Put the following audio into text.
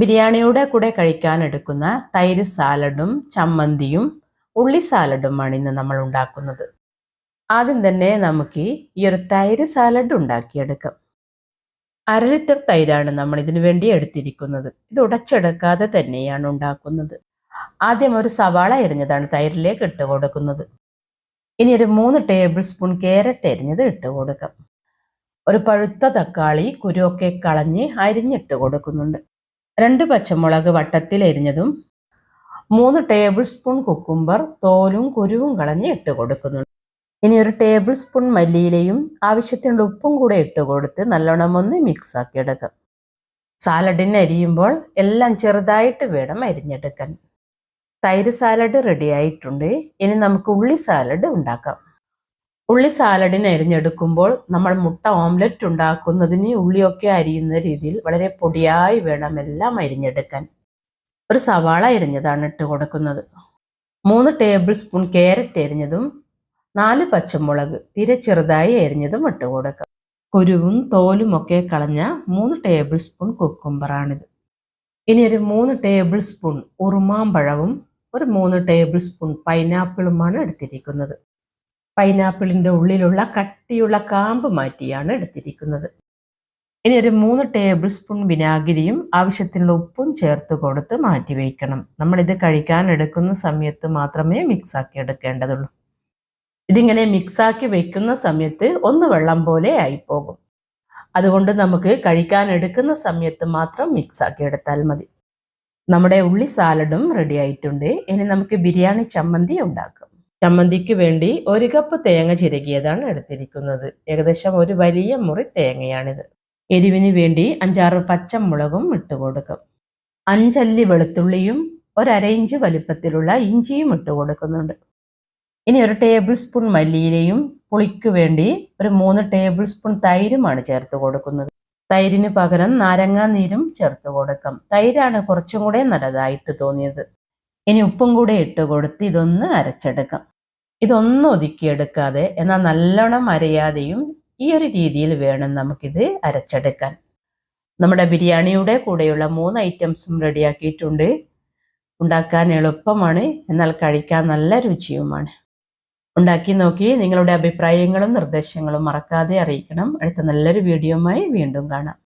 ബിരിയാണിയുടെ കൂടെ കഴിക്കാൻ എടുക്കുന്ന തൈര് സാലഡും ചമ്മന്തിയും ഉള്ളി സാലഡുമാണ് ഇന്ന് നമ്മൾ ഉണ്ടാക്കുന്നത്. ആദ്യം തന്നെ നമുക്ക് ഈ ഒരു തൈര് സാലഡ് ഉണ്ടാക്കിയെടുക്കാം. അര ലിറ്റർ തൈരാണ് നമ്മൾ ഇതിനു വേണ്ടി എടുത്തിരിക്കുന്നത്. ഇത് ഉടച്ചെടുക്കാതെ തന്നെയാണ് ഉണ്ടാക്കുന്നത്. ആദ്യം ഒരു സവാള എരിഞ്ഞതാണ് തൈരിലേക്ക് ഇട്ട് കൊടുക്കുന്നത്. ഇനി ഒരു മൂന്ന് ടേബിൾ സ്പൂൺ ക്യാരറ്റ് എരിഞ്ഞത് ഇട്ട് കൊടുക്കാം. ഒരു പഴുത്ത തക്കാളി കുരുവൊക്കെ കളഞ്ഞ് അരിഞ്ഞിട്ട് കൊടുക്കുന്നുണ്ട്. രണ്ട് പച്ചമുളക് വട്ടത്തിൽ എരിഞ്ഞതും മൂന്ന് ടേബിൾ സ്പൂൺ കുക്കുംബർ തോലും കുരുവും കളഞ്ഞ് ഇട്ട് കൊടുക്കുന്നുണ്ട്. ഇനി ഒരു ടേബിൾ സ്പൂൺ മല്ലിയിലയും ആവശ്യത്തിനുള്ള ഉപ്പും കൂടെ ഇട്ട് കൊടുത്ത് നല്ലോണം ഒന്ന് മിക്സ് ആക്കി എടുക്കാം. സാലഡിന് അരിയുമ്പോൾ എല്ലാം ചെറുതായിട്ട് വേണം അരിഞ്ഞെടുക്കാൻ. തൈര് സാലഡ് റെഡി ആയിട്ടുണ്ട്. ഇനി നമുക്ക് ഉള്ളി സാലഡ് ഉണ്ടാക്കാം. ഉള്ളി സാലഡിന് അരിഞ്ഞെടുക്കുമ്പോൾ നമ്മൾ മുട്ട ഓംലറ്റ് ഉണ്ടാക്കുന്നതിന് ഉള്ളിയൊക്കെ അരിയുന്ന രീതിയിൽ വളരെ പൊടിയായി വേണം എല്ലാം അരിഞ്ഞെടുക്കാൻ. ഒരു സവാള അരിഞ്ഞതാണ് ഇട്ട് കൊടുക്കുന്നത്. മൂന്ന് ടേബിൾ സ്പൂൺ ക്യാരറ്റ് അരിഞ്ഞതും നാല് പച്ചമുളക് തീരെ ചെറുതായി അരിഞ്ഞതും ഇട്ട് കൊടുക്കാം. കുരുവും തോലും ഒക്കെ കളഞ്ഞ മൂന്ന് ടേബിൾ സ്പൂൺ കുക്കുംബറാണിത്. ഇനി ഒരു മൂന്ന് ടേബിൾ സ്പൂൺ ഉറുമാമ്പഴവും ഒരു മൂന്ന് ടേബിൾ സ്പൂൺ പൈനാപ്പിളുമാണ് എടുത്തിരിക്കുന്നത്. പൈനാപ്പിളിന്റെ ഉള്ളിലുള്ള കട്ടിയുള്ള കാമ്പ് മാറ്റിയാണ് എടുത്തിരിക്കുന്നത്. ഇനി ഒരു മൂന്ന് ടേബിൾ സ്പൂൺ വിനാഗിരിയും ആവശ്യത്തിനുള്ള ഉപ്പും ചേർത്ത് കൊടുത്ത് മാറ്റി വയ്ക്കണം. നമ്മളിത് കഴിക്കാൻ എടുക്കുന്ന സമയത്ത് മാത്രമേ മിക്സാക്കി എടുക്കേണ്ടതുള്ളൂ. ഇതിങ്ങനെ മിക്സാക്കി വെക്കുന്ന സമയത്ത് ഒന്ന് വെള്ളം പോലെ ആയിപ്പോകും. അതുകൊണ്ട് നമുക്ക് കഴിക്കാൻ എടുക്കുന്ന സമയത്ത് മാത്രം മിക്സാക്കി എടുത്താൽ മതി. നമ്മുടെ ഉള്ളി സാലഡും റെഡി ആയിട്ടുണ്ട്. ഇനി നമുക്ക് ബിരിയാണി ചമ്മന്തി ഉണ്ടാക്കാം. ചമ്മന്തിക്ക് വേണ്ടി ഒരു കപ്പ് തേങ്ങ ചിരകിയതാണ് എടുത്തിരിക്കുന്നത്. ഏകദേശം ഒരു വലിയ മുറി തേങ്ങയാണിത്. എരിവിന് വേണ്ടി അഞ്ചാറ് പച്ചമുളകും ഇട്ട് കൊടുക്കും. അഞ്ചല്ലി വെളുത്തുള്ളിയും ഒരര ഇഞ്ച് വലിപ്പത്തിലുള്ള ഇഞ്ചിയും ഇട്ട് കൊടുക്കുന്നുണ്ട്. ഇനി ഒരു ടേബിൾ സ്പൂൺ മല്ലിയിലയും പുളിക്ക് വേണ്ടി ഒരു മൂന്ന് ടേബിൾ സ്പൂൺ തൈരുമാണ് ചേർത്ത് കൊടുക്കുന്നത്. തൈരിന് പകരം നാരങ്ങാ നീരും ചേർത്ത് കൊടുക്കാം. തൈരാണ് കുറച്ചും കൂടെ നല്ലതായിട്ട് തോന്നിയത്. ഇനി ഉപ്പും കൂടെ ഇട്ട് കൊടുത്ത് ഇതൊന്ന് അരച്ചെടുക്കാം. ഇതൊന്നും ഒതുക്കിയെടുക്കാതെ എന്നാൽ നല്ലോണം അരയാതെയും ഈ ഒരു രീതിയിൽ വേണം നമുക്കിത് അരച്ചെടുക്കാൻ. നമ്മുടെ ബിരിയാണിയുടെ കൂടെയുള്ള മൂന്ന് ഐറ്റംസും റെഡിയാക്കിയിട്ടുണ്ട്. ഉണ്ടാക്കാൻ എളുപ്പമാണ് എന്നാൽ കഴിക്കാൻ നല്ല രുചിയുമാണ്. ഉണ്ടാക്കി നോക്കി നിങ്ങളുടെ അഭിപ്രായങ്ങളും നിർദ്ദേശങ്ങളും മറക്കാതെ അറിയിക്കണം. അടുത്ത നല്ലൊരു വീഡിയോയുമായി വീണ്ടും കാണാം.